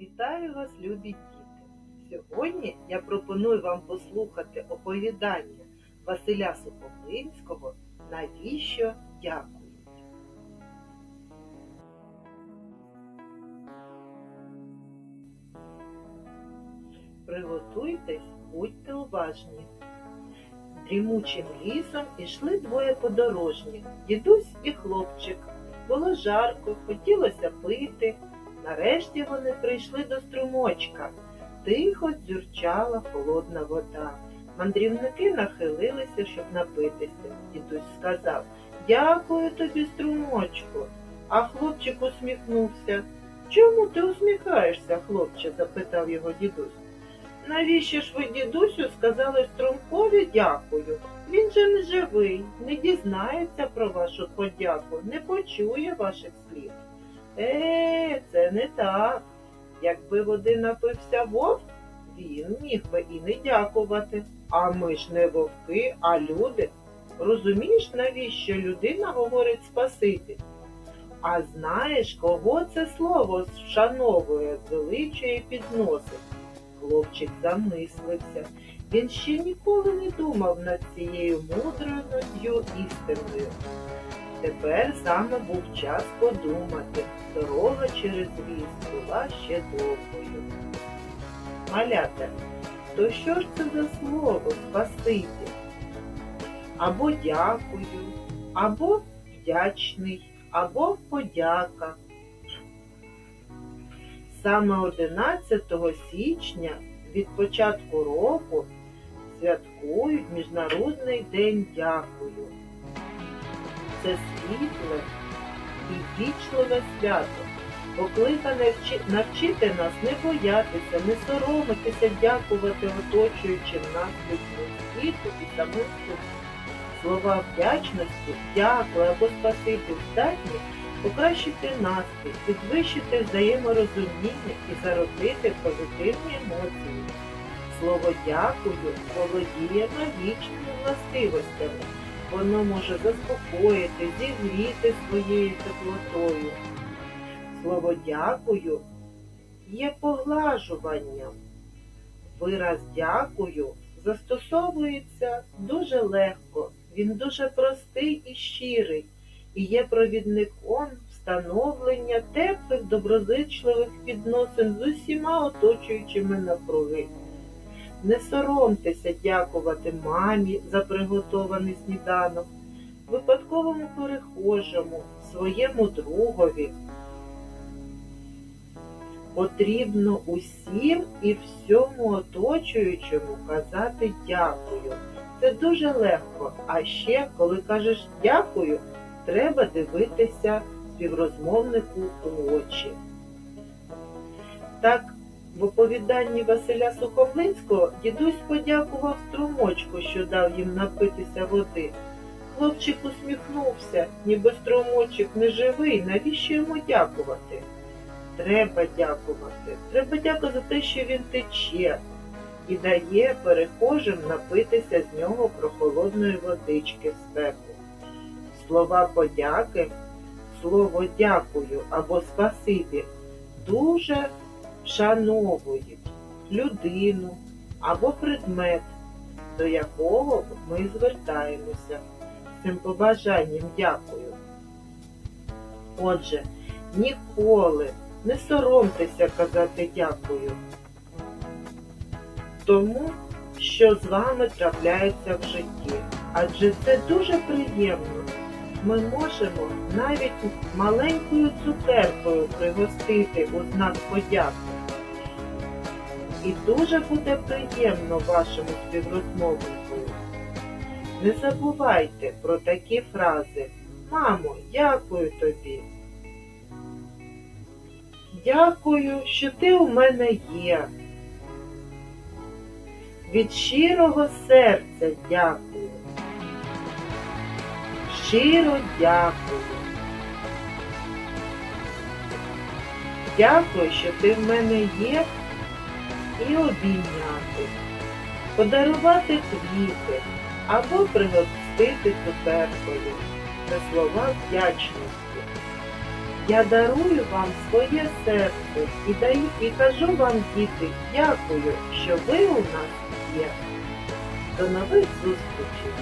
Вітаю вас, любі діти! Сьогодні я пропоную вам послухати оповідання Василя Сухомлинського Навіщо дякують? Приготуйтесь, будьте уважні. Дрімучим лісом ішли двоє подорожніх, дідусь і хлопчик. Було жарко, хотілося пити. Нарешті вони прийшли до струмочка. Тихо дзюрчала холодна вода. Мандрівники нахилилися, щоб напитися. Дідусь сказав Дякую тобі, струмочку. А хлопчик усміхнувся. Чому ти усміхаєшся, хлопче? запитав його дідусь. Навіщо ж ви, дідусю, сказали струмкові дякую? Він же не живий, не дізнається про вашу подяку, не почує ваших. Е, це не так. Якби води напився вовк, він міг би і не дякувати. А ми ж не вовки, а люди. Розумієш, навіщо людина говорить спасибі? А знаєш, кого це слово вшановує, звеличує підносить? Хлопчик замислився. Він ще ніколи не думав над цією мудрою істиною. Тепер саме був час подумати. Дорога через ліс була ще довгою. Малята, то що ж це за слово спасибі? Або дякую, або вдячний, або подяка. Саме 11 січня від початку року святкують Міжнародний день дякую. Це світле і вічливе свято, покликане навчити нас не боятися, не соромитися, дякувати оточуючим нас людьми світу і самим собі. Слова вдячності, дякую або спасибі здатні покращити настрій, підвищити взаєморозуміння і зародити позитивні емоції. Слово дякую володіє магічними властивостями. Воно може заспокоїти, зігріти своєю теплотою. Слово дякую є поглажуванням. Вираз дякую застосовується дуже легко. Він дуже простий і щирий і є провідником встановлення теплих доброзичливих відносин з усіма оточуючими навкруги. Не соромтеся дякувати мамі за приготований сніданок, випадковому перехожому, своєму другові. Потрібно усім і всьому оточуючому казати дякую. Це дуже легко. А ще, коли кажеш дякую, треба дивитися співрозмовнику у очі. Так, в оповіданні Василя Сухомлинського дідусь подякував струмочку, що дав їм напитися води. Хлопчик усміхнувся, ніби струмочок не живий, навіщо йому дякувати? Треба дякувати. Треба дякувати за те, що він тече і дає перехожим напитися з нього прохолодної водички в спеку. Слова подяки, слово дякую або спасибі дуже вшановують людину або предмет, до якого ми звертаємося цим побажанням дякую. Отже, ніколи не соромтеся казати дякую. Тому, що з вами трапляється в житті. Адже це дуже приємно. Ми можемо навіть маленькою цукеркою пригостити у знак подяки. І дуже буде приємно вашому співрозмовнику. Не забувайте про такі фрази. Мамо, дякую тобі. Дякую, що ти у мене є. Від щирого серця дякую. Щиро дякую. Дякую, що ти в мене є і обійняти, подарувати квіти або пригостити цукеркою. Це слова вдячності. Я дарую вам своє серце і даю і кажу вам, діти, дякую, що ви у нас є. До нових зустрічей!